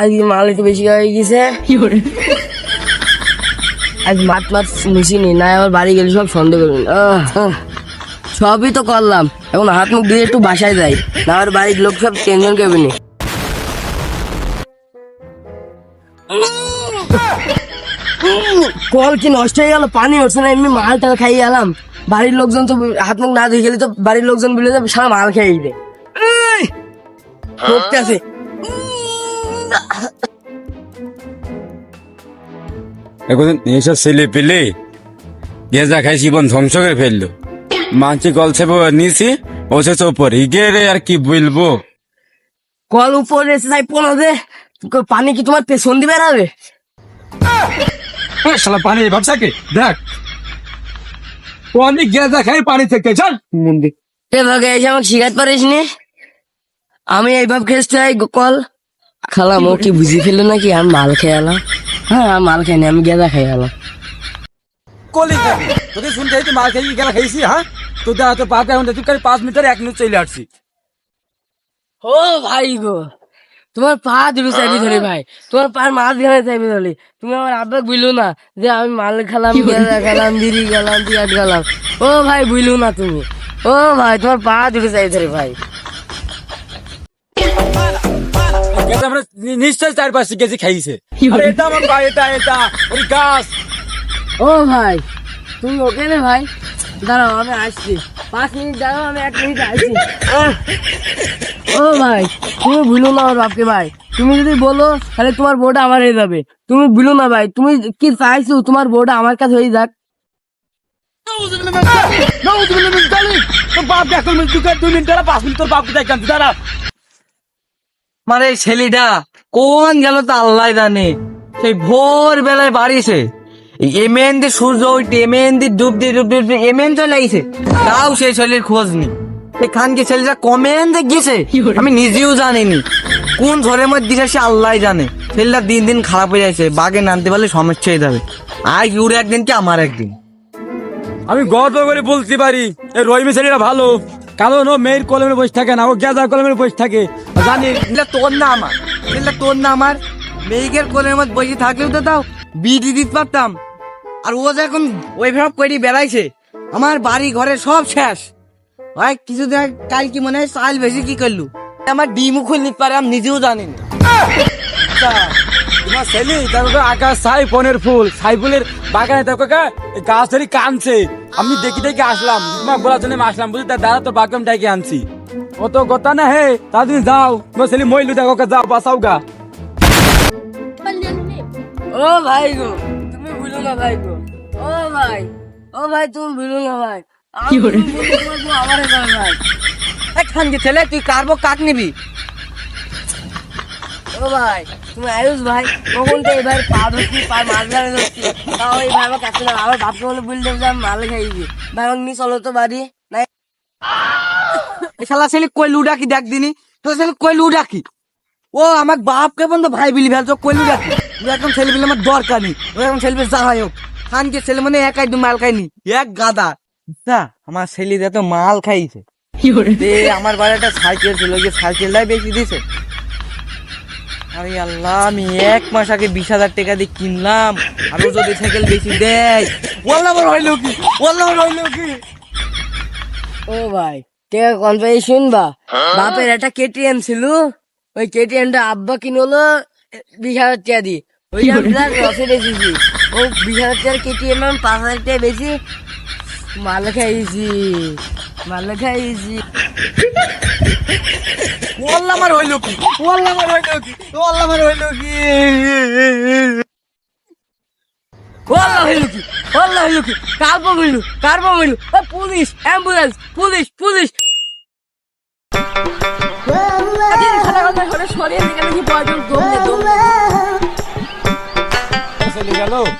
আজকে মাল একটু বেশি হয়ে গেছে। আজ মাত মাত মিশিনি না আমার বাড়ি গেলে সব সন্দেহ আহ। সবই তো করলাম। এখন হাত মুখ দিয়ে একটু বাসায় যাই, না আমার বাড়ির লোক সব টেনশন করবে না। কল কি নষ্ট হয়ে গেল? পানি হচ্ছে না, এমনি মাল টাল খাইয়ে গেলাম বাড়ির লোকজন তো হাত মুখ না ধুয়ে গেলে তো বাড়ির লোকজন বলে যাবে, সারা মাল খেয়ে দিবে করতে এখন এইসব ছেলে পেলে গেজা খাই জীবন ধ্বংস করে ফেলল। মানছি কল ছেপে নিয়েছি ওসে ওপর ইগে রে আর কি বলব? কল উপরে এসে যাই পনেরো দে পানি কি তোমার পেছন দিবে বেড়াবে? শালা পানি ভাবসাকে দেখ। পানি গেঁজা খাই পানি থেকে চল। মন্দির। এভাবে এসে আমাকে শিখাতে পারিস নি আমি এইভাবে খেয়েছি এই কল খালাম ও কি বুঝি ফেলল নাকি? আমি মাল খেয়ে এলাম হ্যাঁ আমি মাল খাইনি আমি গেঁদা খাই এলাম কলি যাবি তোকে শুনতে তুই মাছ খেয়ে গেলা খাইছি হ্যাঁ? তো দেখা তো পাতে এখন তুই পাঁচ মিটার এক মিনিট চলে আসছি। ও ভাই গো তোমার পা দুটো চাইবি ধরে ভাই। তোমার পার মাছ ধরে চাইবি ধরে তুমি আমার আব্বা বুঝলো না যে আমি মাল খেলাম গেঁদা খেলাম বিড়ি গেলাম টিয়াট গেলাম ও ভাই বুঝলো না তুমি। ও ভাই তোমার পা দুটো চাই ধরে ভাই। নিশ্চয় চার পাঁচটি কেজি খাইছে। এটা আমার ভাই এটা এটা ওই গাছ। ও ভাই তুমি ওকে রে ভাই? দাঁড়াও আমি আসছি। পাঁচ মিনিট দাঁড়াও আমি এক মিনিট আসছি। ও ভাই তুমি ভুলো না আমার বাপকে ভাই। তুমি যদি বলো তাহলে তোমার বউটা আমার হয়ে যাবে। তুমি ভুলো না ভাই তুমি কি চাইছো তোমার বউটা আমার কাছে হয়ে যাক। পাঁচ মানে ছেলেটা কোন গেল তো আল্লাহ জানে। সেই ভোর বেলায় বাড়িছে। এমেন দিয়ে সূর্য উঠে এমেন দিয়ে ডুব দিয়ে ডুব দিয়ে এমেন চলে আইছে। তাও সেই ছেলের খোঁজ নেই। এই খানকে ছেলেটা কমেন দিয়ে গেছে। আমি নিজেও জানিনি। কোন ঝড়ের মধ্যে দিছে সে আল্লাহ জানে। ছেলেটা দিন দিন খারাপ হয়ে যাচ্ছে বাগে নামতে পারলে সমস্যা হয়ে যাবে। আর ইউর একদিন কি আমার একদিন? আমি গর্ব করে বলতে পারি এই রহিমি ছেলেটা ভালো। কারণ ও মেয়ের কলমে বসে থাকে না ও গেজার কলমে বসে থাকে। জানি। এটা তোর না আমার এটা তোর না আমার। মেয়েকের কোলের মধ্যে বসে থাকলেও তো তাও বিটি দিতে পারতাম। আর ও যে এখন ওইভাবে করে বেড়াইছে আমার বাড়ি ঘরে সব শেষ। ভাই কিছু দেখ কাল কি মনে হয় চাল বেশি কি করলু? আমার ডিমও খুলতে পারে আমি নিজেও জানি না। তোমার ছেলে তারপরে আকাশ সাই ফোনের ফুল। সাই ফুলের বাগানে কা গাছ ধরে কানছে আমি দেখি দেখি আসলাম। তোমার বলার জন্য আসলাম। বুঝলি তার দাদা তো বাগান ডাকে আনছি। ও তো কথা না হে তা তুমি যাও। তোমার ছেলে মইলু দেখো যাও বাসাও গা। ও ভাই গো তুমি ভুলো না ভাই গো। ও ভাই ও ভাই তুমি ভুলো না ভাই। তোমার বউ আমার যাবে ভাই খানকে ছেলে তুই কারবো কাক নিবি? ও ভাই তুমি আয়ুষ ভাই কখন তো এবার পা ধরছি পা মাছ ধরে ধরছি তাও এই ভাই আমার কাছে না আমার বাপকে বলে বলে দেবো যে আমি মাল খাইছি। ভাই আমাকে নিয়ে চলো তো বাড়ি নাই? এই শালা ছেলে কই লুডা কি দেখ দিনি? তোর ছেলে কই লুডা কি? ও আমার বাপকে বন্ধু ভাই বিলি ফেলছো কই লুডা কি? এখন ছেলে বিলি আমার দরকার নেই এখন ছেলে বিলি যা হয় হোক। খানকে ছেলে মানে একাই দু মাল খাইনি এক গাদা। তা আমার ছেলে এত মাল খাইছে। দে আমার বাড়ি একটা সাইকেল ছিল যে সাইকেলটাই বেশি দিছে। আরে আল্লাহ আমি এক মাস আগে বিশ হাজার টাকা দিয়ে কিনলাম। আরও যদি সাইকেল বেশি দেয় ওল্লা আমার হইল কি? ওল্লা আমার হইল কি? ও ভাই কে কোন ভাই শুনবা। বাপের একটা কেটিএম ছিল। ওই কেটিএমটা আব্বা কিনলো বিশ হাজার টাকা দিয়ে। ওই ব্ল্যাক রসে বেশিছি ও বিশ হাজার টাকার কেটিএম আমি পাঁচ হাজার টাকা বেশি মাল খাইছি মাল খাইছি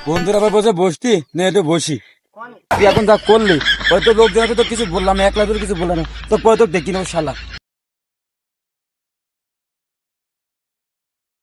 বন্ধুরা বসে বসতি, নে একটু বসি। তুই এখন যা করলি, হয়তো লোকজনকে তো কিছু বললাম একলা তোর কিছু বললাম না। পরে তো দেখি নেব শালা।